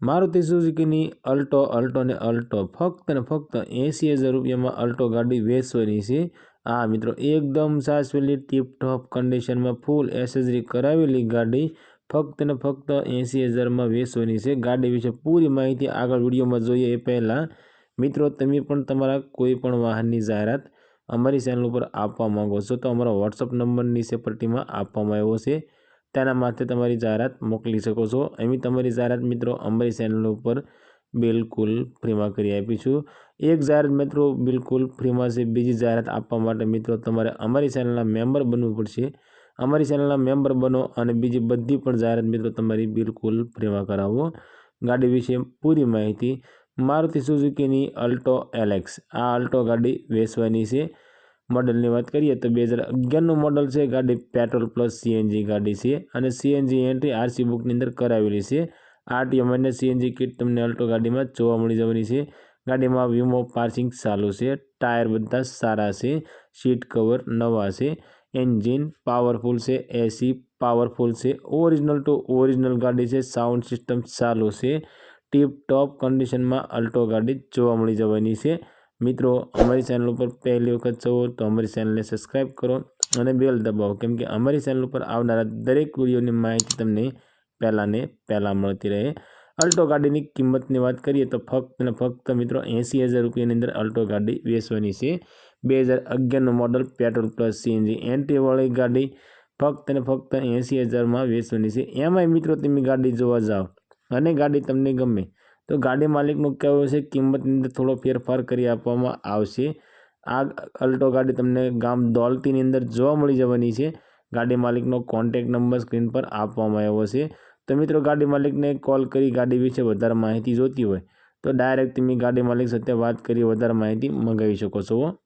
મારુતિ સુઝુકીની Alto Alto ને Alto. ફક્ત ને ફક્ત એંસી હજાર રૂપિયામાં અલ્ટો ગાડી વેચવાની છે. આ મિત્રો, એકદમ સાચવેલી ટીપટોપ કન્ડિશનમાં ફૂલ એસેસરી કરાવેલી ગાડી ફક્ત ને ફક્ત એંસી હજારમાં વેચવાની છે. ગાડી વિશે પૂરી માહિતી આગળ વિડીયોમાં જોઈએ એ પહેલાં. મિત્રો, તમે પણ તમારા કોઈ પણ વાહનની જાહેરાત અમારી ચેનલ ઉપર આપવા માંગો છો તો અમારો વોટ્સઅપ નંબર નીચે પટ્ટીમાં આપવામાં આવ્યો છે. તેના માટે તમારી જાહેરાત મોકલી શકો છો. એવી તમારી જાહેરાત મિત્રો અમારી ચેનલ ઉપર બિલકુલ ફ્રીમાં કરી આપીશું એક જાહેરાત મિત્રો બિલકુલ ફ્રીમાં છે. બીજી જાહેરાત આપવા માટે મિત્રો તમારે અમારી ચેનલના મેમ્બર બનવું પડશે. અમારી ચેનલના મેમ્બર બનો અને બીજી બધી પણ જાહેરાત મિત્રો તમારી બિલકુલ ફ્રીમાં કરાવો. ગાડી વિશે પૂરી માહિતી. મારુતિ સુઝુકીની અલ્ટો એલેક્સ આ અલ્ટો ગાડી વેચવાની છે. મોડલની વાત કરીએ તો બે હજાર અગિયારનું મોડલ છે, ગાડી પેટ્રોલ પ્લસ સીએનજી ગાડી છે અને સીએનજી એન્ટ્રી આરસી બુકની અંદર કરાવેલી છે. આરટીઓ અને સીએનજી કિટ તમને અલ્ટો ગાડીમાં જોવા મળી જવાની છે. ગાડીમાં વીમો, પાર્સિંગ ચાલુ છે, ટાયર બધા સારા છે, સીટ કવર નવા છે, એન્જિન પાવરફુલ છે, એસી પાવરફુલ છે, ઓરિજિનલ ટુ ઓરિજિનલ ગાડી છે, સાઉન્ડ સિસ્ટમ ચાલુ છે. ટીપ ટોપ કન્ડિશનમાં અલ્ટો ગાડી જોવા મળી જવાની છે. મિત્રો, અમારી ચેનલ ઉપર પહેલી વખત છો તો અમારી ચેનલને સબસ્ક્રાઈબ કરો અને બેલ દબાવો. કેમ કે અમારી ચેનલ ઉપર આવનારા દરેક વિડીયોની માહિતી તમને પહેલાં ને પહેલાં મળતી રહે. અલ્ટો ગાડીની કિંમતની વાત કરીએ તો ફક્ત ને ફક્ત મિત્રો એંસી હજાર રૂપિયાની અંદર અલ્ટો ગાડી વેચવાની છે. બે હજાર અગિયારનું મોડલ પેટ્રોલ પ્લસ સીએનજી એન્ટ્રીવાળી ગાડી ફક્ત ને ફક્ત એંસી હજારમાં વેચવાની છે. એમાંય મિત્રો તમે ગાડી જોવા જાઓ અને ગાડી તમને ગમે તો ગાડી માલિકનું કહેવું છે, કિંમતની અંદર થોડો ફેરફાર કરી આપવામાં આવશે. આ અલ્ટો ગાડી તમને ગામ દોલતીની અંદર જોવા મળી જવાની છે. ગાડી માલિકનો કોન્ટેક નંબર સ્ક્રીન પર આપવામાં આવ્યો છે. તો મિત્રો, ગાડી માલિકને કોલ કરી ગાડી વિશે વધારે માહિતી જોતી હોય તો ડાયરેક્ટ તમે ગાડી માલિક સાથે વાત કરી વધારે માહિતી મંગાવી શકો છો.